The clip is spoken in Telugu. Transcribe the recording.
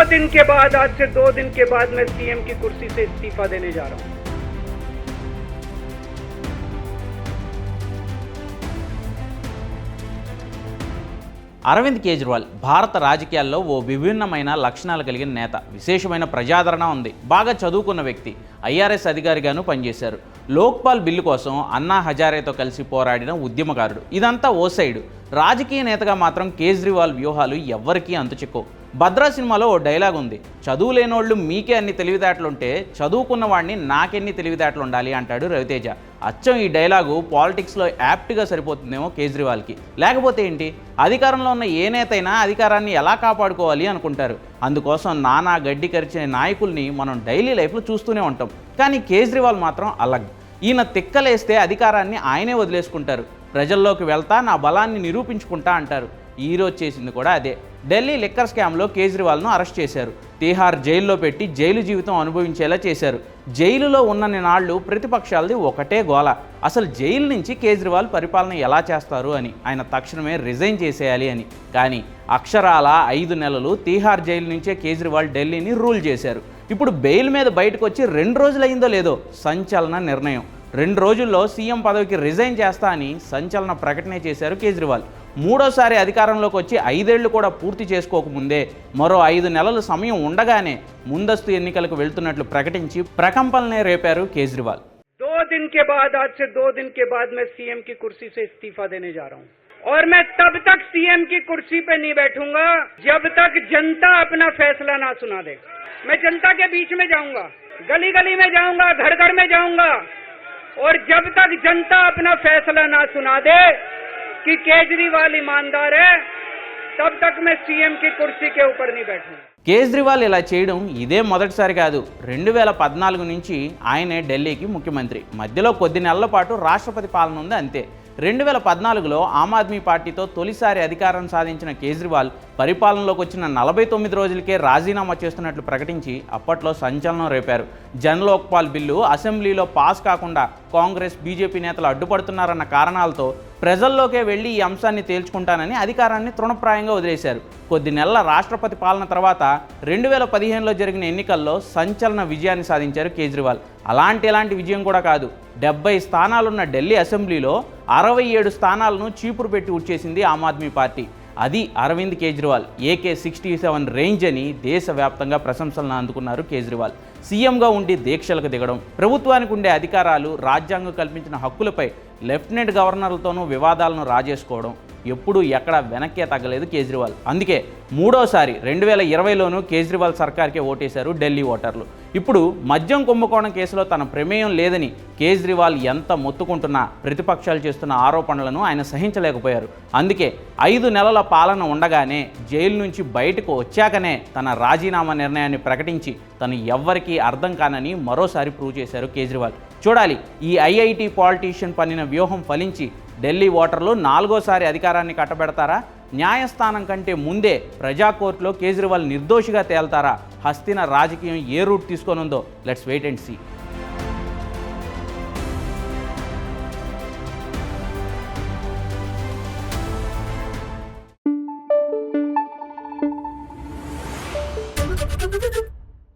दिन के बाद आज से दो दिन के बाद मैं सीएम की कुर्सी से इस्तीफा देने जा रहा हूं అరవింద్ కేజ్రీవాల్ భారత రాజకీయాల్లో ఓ విభిన్నమైన లక్షణాలు కలిగిన నేత విశేషమైన ప్రజాదరణ ఉంది బాగా చదువుకున్న వ్యక్తి ఐఆర్ఎస్ అధికారిగాను పనిచేశారు లోక్పాల్ బిల్లు కోసం అన్నా హజారేతో కలిసి పోరాడిన ఉద్యమకారుడు ఇదంతా ఓ సైడు రాజకీయ నేతగా మాత్రం కేజ్రీవాల్ వ్యూహాలు ఎవ్వరికీ అంతుచిక్కవు భద్రా సినిమాలో ఓ డైలాగ్ ఉంది. చదువు లేనోళ్ళు మీకే అన్ని తెలివితేటలుంటే చదువుకున్న వాడిని నాకెన్ని తెలివితేటలు ఉండాలి? అంటాడు రవితేజ. అచ్చం ఈ డైలాగు పాలిటిక్స్లో యాప్ట్గా సరిపోతుందేమో కేజ్రీవాల్కి. లేకపోతే ఏంటి? అధికారంలో ఉన్న ఏ నేతైనా అధికారాన్ని ఎలా కాపాడుకోవాలి అనుకుంటారు? అందుకోసం నానా గడ్డి కరిచిన నాయకుల్ని మనం డైలీ లైఫ్లో చూస్తూనే ఉంటాం. కానీ కేజ్రీవాల్ మాత్రం అలగ్. ఈయన తిక్కలేస్తే అధికారాన్ని ఆయనే వదిలేసుకుంటారు. ప్రజల్లోకి వెళ్తా నా బలాన్ని నిరూపించుకుంటా అంటారు. ఈరోజు చేసింది కూడా అదే. ఢిల్లీ లిక్కర్ స్కామ్లో కేజ్రీవాల్ను అరెస్ట్ చేశారు. తీహార్ జైల్లో పెట్టి జైలు జీవితం అనుభవించేలా చేశారు. జైలులో ఉన్నన్ని నాళ్ళు ప్రతిపక్షాలది ఒకటే గోల. అసలు జైలు నుంచి కేజ్రీవాల్ పరిపాలన ఎలా చేస్తారు అని ఆయన తక్షణమే రిజైన్ చేసేయాలి అని. కానీ అక్షరాల ఐదు నెలలు తీహార్ జైలు నుంచే కేజ్రీవాల్ ఢిల్లీని రూల్ చేశారు. ఇప్పుడు బెయిల్ మీద బయటకు వచ్చి రెండు రోజులైందో లేదో సంచలన నిర్ణయం. రెండు రోజుల్లో సీఎం పదవికి రిజైన్ చేస్తా అని సంచలన ప్రకటన చేశారు కేజ్రీవాల్. మూడోసారి అధికారంలోకి వచ్చి ఐదేళ్లు కూడా పూర్తి చేసుకోకముందే మరో ఐదు నెలల సమయం ఉండగానే ముందస్తు ఎన్నికలకు వెళ్తున్నట్లు ప్రకటించి ప్రకంపనలే రేపారు కేజ్రీవాల్ दो दिन के बाद आज से दो दिन के बाद मैं सीएम की कुर्सी से इस्तीफा देने जा रहा हूं और मैं तब तक सीएम की कुर्सी पे नहीं बैठूंगा जब तक जनता अपना फैसला ना सुना दे मैं जनता के बीच में जाऊंगा गली गली में जाऊंगा घर घर में जाऊंगा और जब तक जनता अपना फैसला ना सुना दे कि केजरीवाल ईमानदार है तब तक मैं सीएम की कुर्सी के ऊपर नहीं बैठूंगा కేజ్రీవాల్ ఇలా చేయడం ఇదే మొదటిసారి కాదు రెండు వేల పద్నాలుగు నుంచి ఆయనే ఢిల్లీకి ముఖ్యమంత్రి మధ్యలో కొద్ది నెలల పాటు రాష్ట్రపతి పాలన ఉంది అంతే రెండు వేల పద్నాలుగులో ఆమ్ ఆద్మీ పార్టీతో తొలిసారి అధికారం సాధించిన కేజ్రీవాల్ పరిపాలనలోకి వచ్చిన నలభై తొమ్మిది రోజులకే రాజీనామా చేస్తున్నట్లు ప్రకటించి అప్పట్లో సంచలనం రేపారు. జన్లోక్పాల్ బిల్లు అసెంబ్లీలో పాస్ కాకుండా కాంగ్రెస్ బీజేపీ నేతలు అడ్డుపడుతున్నారన్న కారణాలతో ప్రజల్లోకే వెళ్ళి ఈ అంశాన్ని తేల్చుకుంటానని అధికారాన్ని తృణప్రాయంగా వదిలేశారు. కొద్ది నెలల రాష్ట్రపతి పాలన తర్వాత రెండు వేల పదిహేనులో జరిగిన ఎన్నికల్లో సంచలన విజయాన్ని సాధించారు కేజ్రీవాల్. అలాంటి ఎలాంటి విజయం కూడా కాదు. డెబ్బై స్థానాలున్న ఢిల్లీ అసెంబ్లీలో అరవై ఏడు స్థానాలను చీపురు పెట్టి ఉచ్చేసింది ఆమ్ ఆద్మీ పార్టీ. అది Arvind Kejriwal AK sixty seven range అని దేశవ్యాప్తంగా ప్రశంసలను అందుకున్నారు కేజ్రీవాల్. సీఎంగా ఉండి దీక్షలకు దిగడం ప్రభుత్వానికి ఉండే అధికారాలు రాజ్యాంగం కల్పించిన హక్కులపై లెఫ్టినెంట్ గవర్నర్లతోనూ వివాదాలను రాజేసుకోవడం ఎప్పుడూ ఎక్కడ వెనక్కే తగ్గలేదు కేజ్రీవాల్. అందుకే మూడోసారి రెండు వేల ఇరవైలోనూ కేజ్రీవాల్ సర్కార్కే ఓటేశారు ఢిల్లీ ఓటర్లు. ఇప్పుడు మద్యం కుంభకోణం కేసులో తన ప్రమేయం లేదని కేజ్రీవాల్ ఎంత మొత్తుకుంటున్నా ప్రతిపక్షాలు చేస్తున్న ఆరోపణలను ఆయన సహించలేకపోయారు. అందుకే ఐదు నెలల పాలన ఉండగానే జైలు నుంచి బయటకు వచ్చాకనే తన రాజీనామా నిర్ణయాన్ని ప్రకటించి తను ఎవ్వరికీ అర్థం కానని మరోసారి ప్రూవ్ చేశారు కేజ్రీవాల్. చూడాలి ఈ ఐఐటి పాలిటీషియన్ పన్నిన వ్యూహం ఫలించి ఢిల్లీ ఓటర్లు నాలుగోసారి అధికారాన్ని కట్టబెడతారా? న్యాయస్థానం కంటే ముందే ప్రజా కోర్టులో కేజ్రీవాల్ నిర్దోషిగా తేల్తారా? హస్తిన రాజకీయం ఏ route తీసుకోనుందో? Let's wait and see.